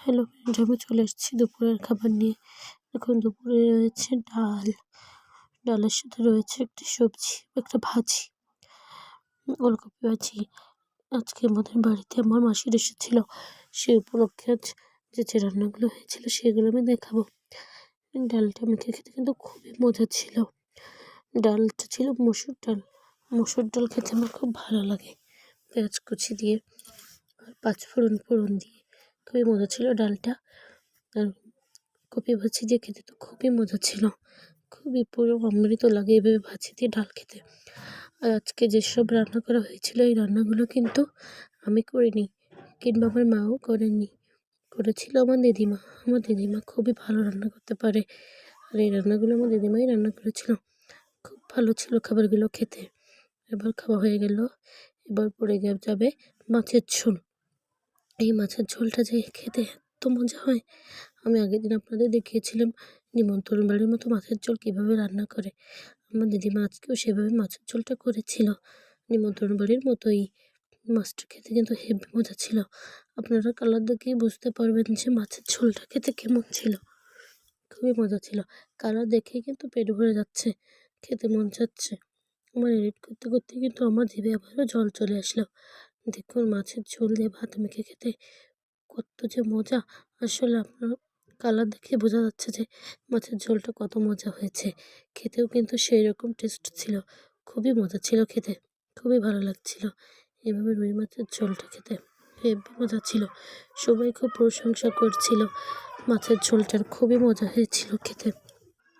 Hello friend আমি চলে এসেছি দুপুরের খাবার নিয়ে। এখন দুপুরে রয়েছে ডাল। ডালের সাথে রয়েছে একটি সবজি একটা ভাজি। ওলকপি ভাজি। আজকে আমাদের বাড়িতে আমার মাসির এসেছিল। সেই উপলক্ষে আজ যে যে রান্নাগুলো হয়েছিল সেগুলো আমি দেখাবো। ডালটা মেখে খেতে কিন্তু খুবই মজা ছিল। ডালটা ছিল মসুর ডাল। মসুর ডাল খেতে আমার খুব ভালো লাগে। পেঁয়াজ কুচি দিয়ে আর পাঁচ ফোড়ন ফোড়ন দিয়ে। খুবই মজা ছিল ডালটা। আর কপি ভাজি দিয়ে খেতে তো খুবই মজা ছিল। খুবই পুরো অমৃত লাগে এভাবে ভাজি দিয়ে ডাল খেতে। আর আজকে যেসব রান্না করা হয়েছিল, এই রান্নাগুলো কিন্তু আমি করিনি, কিংবা আমার মাও করেননি। করেছিল আমার দিদিমা। আমার দিদিমা খুবই ভালো রান্না করতে পারে। আর এই রান্নাগুলো আমার দিদিমাই রান্না করেছিল। খুব ভালো ছিল খাবারগুলো খেতে। এবার খাওয়া হয়ে গেল। এবার পড়ে যাবে মাছের ঝোল। এই মাছের ঝোলটা যে খেতে এত মজা হয়। আমি আগের দিন আপনাদের দেখিয়েছিলাম নিমন্ত্রণ বাড়ির মতো মাছের ঝোল কীভাবে রান্না করে। আমার দিদিমা আজকেও সেভাবে মাছের ঝোলটা করেছিল। নিমন্ত্রণ বাড়ির মতোই মাছটা খেতে কিন্তু হেভি মজা ছিল। আপনারা কালার দেখেই বুঝতে পারবেন যে মাছের ঝোলটা খেতে কেমন ছিল। খুবই মজা ছিল। কালার দেখেই কিন্তু পেট ভরে যাচ্ছে। খেতে মন চাচ্ছে। আমার এডিট করতে করতে কিন্তু আমার জিভে আবারও জল চলে আসলো। দেখুন, মাছের ঝোল দিয়ে ভাত মেখে খেতে কত যে মজা। আসলে আপনার কালার দেখে বোঝা যাচ্ছে যে মাছের ঝোলটা কত মজা হয়েছে। খেতেও কিন্তু সেই রকম টেস্ট ছিল। খুবই মজা ছিল খেতে। খুবই ভালো লাগছিল। এভাবে রুই মাছের ঝোলটা খেতে হেবি মজা ছিল। সবাই খুব প্রশংসা করছিল। মাছের ঝোলটার খুবই মজা হয়েছিল খেতে।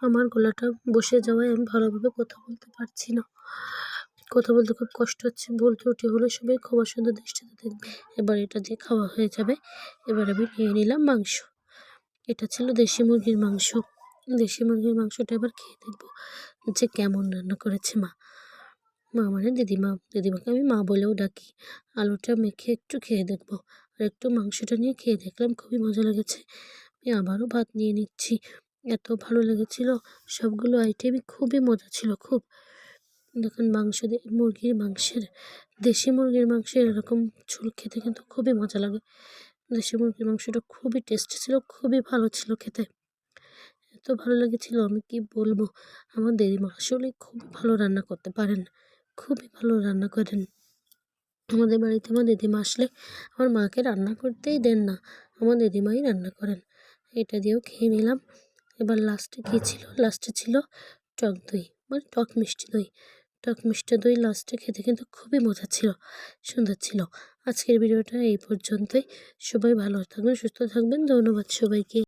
আমার গলাটা বসে যাওয়ায় আমি ভালোভাবে কথা বলতে পারছি না। কথা বলতে খুব কষ্ট হচ্ছে, ভুল ত্রুটি হলে সবাই ক্ষমা সুন্দর দৃষ্টিতে দেখবে। এবার এটা দিয়ে খাওয়া হয়ে যাবে। এবার আমি নিয়ে নিলাম মাংস। এটা ছিল দেশি মুরগির মাংস। দেশি মুরগির মাংসটা এবার খেয়ে দেখব যে কেমন রান্না করেছে মা। মা মানে দিদিমা। দিদিমাকে আমি মা বলেও ডাকি। আলুটা মেখে একটু খেয়ে দেখব। আর একটু মাংসটা নিয়ে খেয়ে দেখলাম, খুবই মজা লেগেছে। আমি আবারও ভাত নিয়ে নিচ্ছি। এত ভালো লেগেছিল। সবগুলো আইটেমই খুবই মজা ছিল, খুব। দেখুন মাংস দিয়ে মুরগির মাংসের, দেশি মুরগির মাংসের এরকম ঝোল খেতে কিন্তু খুবই মজা লাগে। দেশি মুরগির মাংসটা খুবই টেস্টি ছিল, খুবই ভালো ছিল খেতে। এত ভালো লেগেছিল, আমি কি বলব? আমার দিদিমা আসলে খুব ভালো রান্না করতে পারেন, খুবই ভালো রান্না করেন। আমাদের বাড়িতে আমার দিদিমা আসলে আমার মাকে রান্না করতেই দেন না, আমার দিদিমাই রান্না করেন। এটা দিয়েও খেয়ে নিলাম। এবার লাস্টে কী ছিল? লাস্টে ছিল টক দই মানে টক মিষ্টি দই। টক মিষ্টি দই লাস্টে খেতে কিন্তু খুবই মজা ছিল, সুন্দর ছিল। আজকের ভিডিওটা এই পর্যন্তই। সবাই ভালো থাকবেন, সুস্থ থাকবেন। ধন্যবাদ সবাইকে।